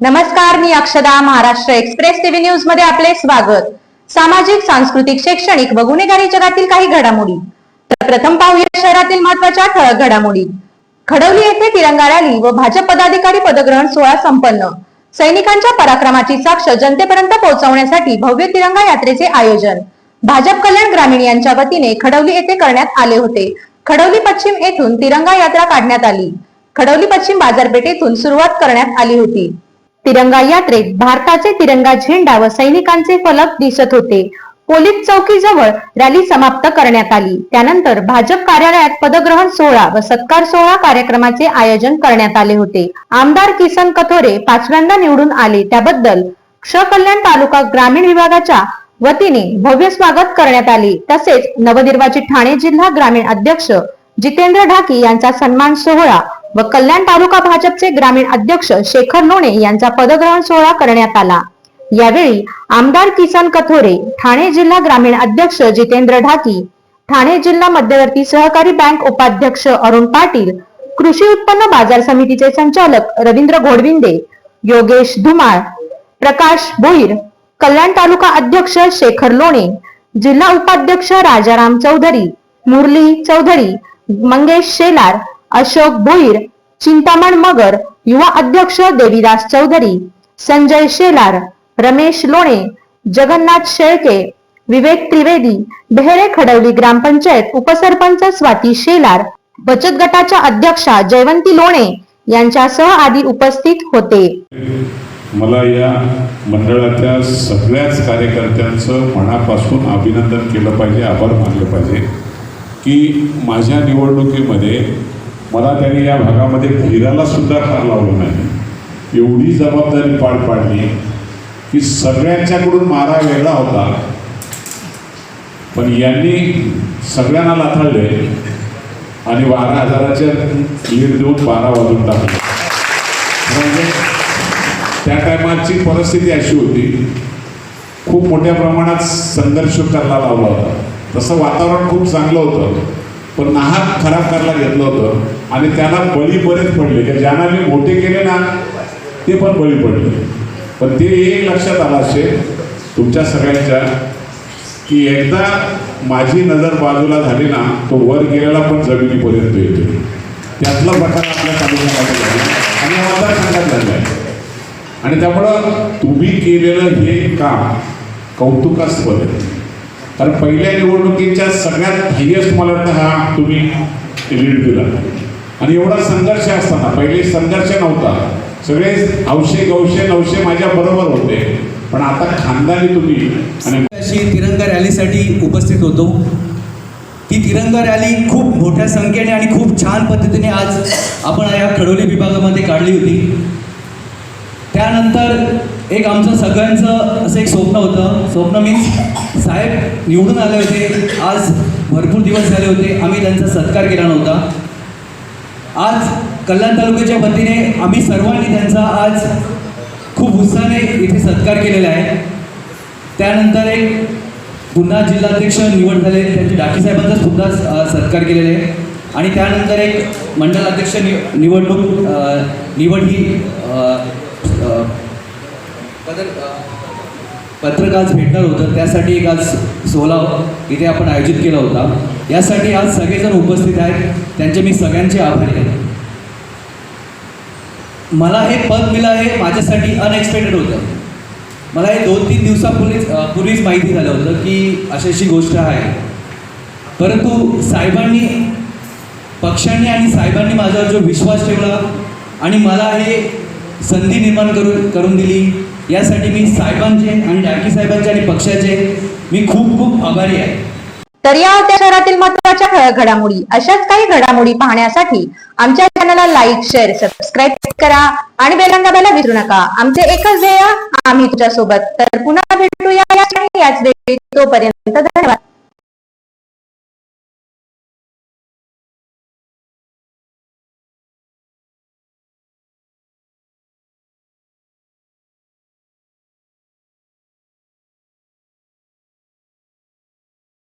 नमस्कार मी अक्षदा Maharashtra express TV न्यूजमध्ये आपले स्वागत. सामाजिक सांस्कृतिक शैक्षणिक व गुन्हेगारी जगातील काही घडामोडी. तर प्रथम पाहूया शहरातील महत्त्वाच्या ठळक घडामोडी. खडवली येथे तिरंगा रॅली व भाजप पदाधिकारी पदग्रहण सोहळा संपन्न. सैनिकांच्या पराक्रमाची साक्ष जनतेपर्यंत पोहोचवण्यासाठी भव्य तिरंगा यात्रेचे आयोजन. भाजप कल्याण ग्रामीण यांच्या वतीने खडवली येथे करण्यात आले होते. खडवली पश्चिम येथून तिरंगा यात्रा काढण्यात आली. खडवली पश्चिम बाजारपेठेतून सुरुवात करण्यात आली होती. तिरंगा यात्रेत भारताचे तिरंगा झेंडा व सैनिकांचे फलक दिसत होते. पोलीस चौकीजवळ रॅली समाप्त करण्यात आली. त्यानंतर भाजप कार्यालयात पदग्रहण सोहळा व सत्कार सोहळा कार्यक्रमाचे आयोजन करण्यात आले होते. आमदार किसन कथोरे पाचव्यांदा निवडून आले. त्याबद्दल क्ष कल्याण तालुका ग्रामीण विभागाच्या वतीने भव्य स्वागत करण्यात आले. तसेच नवनिर्वाचित ठाणे जिल्हा ग्रामीण अध्यक्ष जितेंद्र ढाकी यांचा सन्मान सोहळा व कल्याण तालुका भाजपचे ग्रामीण अध्यक्ष शेखर लोणे यांचा पदग्रहण सोहळा करण्यात आला. यावेळी आमदार किसन कथोरे ठाणे जिल्हा ग्रामीण अध्यक्ष जितेंद्र ढाकी ठाणे जिल्हा मध्यवर्ती सहकारी बँक उपाध्यक्ष अरुण पाटील कृषी उत्पन्न बाजार समितीचे संचालक रवींद्र घोडविंदे योगेश धुमाळ प्रकाश भोईर कल्याण तालुका अध्यक्ष शेखर लोणे जिल्हा उपाध्यक्ष राजाराम चौधरी मुरली चौधरी मंगेश शेलार अशोक भोईर चिंतामण मगर युवा अध्यक्ष देवीदास चौधरी संजय शेलार रमेश लोणे जगन्नाथ शेळके विवेक त्रिवेदी बेहरे खडवली ग्रामपंचायत उपसरपंच स्वाती शेलार बचत गटाच्या अध्यक्षा जयवंती लोणे यांच्यासह आदी उपस्थित होते. मला या मंडळाच्या सगळ्याच कार्यकर्त्यांचं मनापासून अभिनंदन केलं पाहिजे आभार मानले पाहिजे की माझ्या निवडणुकीमध्ये मला त्यांनी या भागामध्ये फिरायला सुद्धा फार लावलं नाही. एवढी जबाबदारी पार पाडली की सगळ्यांच्याकडून मारा वेगळा होता. पण यांनी सगळ्यांना लाथाळले आणि बारा हजाराच्या लीड देऊन बारा वाजून टाकले. म्हणजे त्या टायमाची परिस्थिती अशी होती खूप मोठ्या प्रमाणात संघर्ष करायला लावला होता. तसं वातावरण खूप चांगलं होतं. पण नाहक खराब करायला घेतलं होतं आणि त्याला बळी बरेच पडले. की ज्यांना मी मोठे केले ना ते पण बळी पडले. पण ते एक लक्षात आलं असेल तुमच्या सगळ्यांच्या की एकदा माझी नजर बाजूला झाली ना तो वर गेलेला पण जमिनीपर्यंत येतो त्यातला प्रकार आपल्या तालुक्यामध्ये झाला. आणि या मतदारसंघात झाला आहे आणि त्यामुळं तुम्ही केलेलं हे काम कौतुकास्पद आहे. कारण पहिल्या निवडणुकीच्या सगळ्यात हायएस्ट मला वाटतं हा तुम्ही लीड दिला आणि एवढा संघर्ष असताना पहिले संघर्ष नव्हता. सगळे हौशे गौशे नवशे माझ्या बरोबर होते. पण आता खानदानी तुम्ही आणि अशी तिरंगा रॅलीसाठी उपस्थित होतो. ती तिरंगा रॅली खूप मोठ्या संख्येने आणि खूप छान पद्धतीने आज आपण या खडोली विभागामध्ये काढली होती. त्यानंतर एक आमचं सगळ्यांचं असं एक स्वप्न होतं. स्वप्न मीन्स साहेब निवडून आले होते. आज भरपूर दिवस झाले होते. आम्ही त्यांचा सत्कार केला नव्हता. आज कल्याण तालुक्याच्या वतीने आम्ही सर्वांनी त्यांचा आज खूप उत्साहाने इथे सत्कार केलेला आहे. त्यानंतर एक पुन्हा जिल्हाध्यक्ष निवड झाले. त्यांचे डाकी साहेबांचा सुद्धा सत्कार केलेला. आहे आणि त्यानंतर एक मंडलाध्यक्ष नि निवडणूक निवड ही पदर- पत्रक आज भेटणार होतं. त्यासाठी एक आज सोहळा इथे आपण आयोजित केला होता. यासाठी आज सगळेजण उपस्थित आहेत. त्यांचे मी सगळ्यांचे आभारी आहे. मला हे पद मिळालं हे माझ्यासाठी अनएक्सपेक्टेड होतं. मला हे दोन तीन दिवसापूर्वीच पूर्वीच माहिती झालं होतं की अशी अशी गोष्ट आहे. परंतु साहेबांनी पक्षांनी आणि साहेबांनी माझ्यावर जो विश्वास ठेवला आणि मला हे संधी निर्माण करून करून दिली. यासाठी मी साहेबांचे आणि डाकी साहेबांचे आणि पक्षाचे मी खूप खूप आभारी आहे. तर या होत्या शहरातील महत्त्वाच्या घडामोडी. अशाच काही घडामोडी पाहण्यासाठी आमच्या चॅनलला लाईक शेअर सबस्क्राईब करा आणि बेलंगाबाला विसरू नका. आमचे एकच ध्येय आम्ही तुझ्या सोबत तर पुन्हा भेटूया याच वेळी तोपर्यंत धन्यवाद.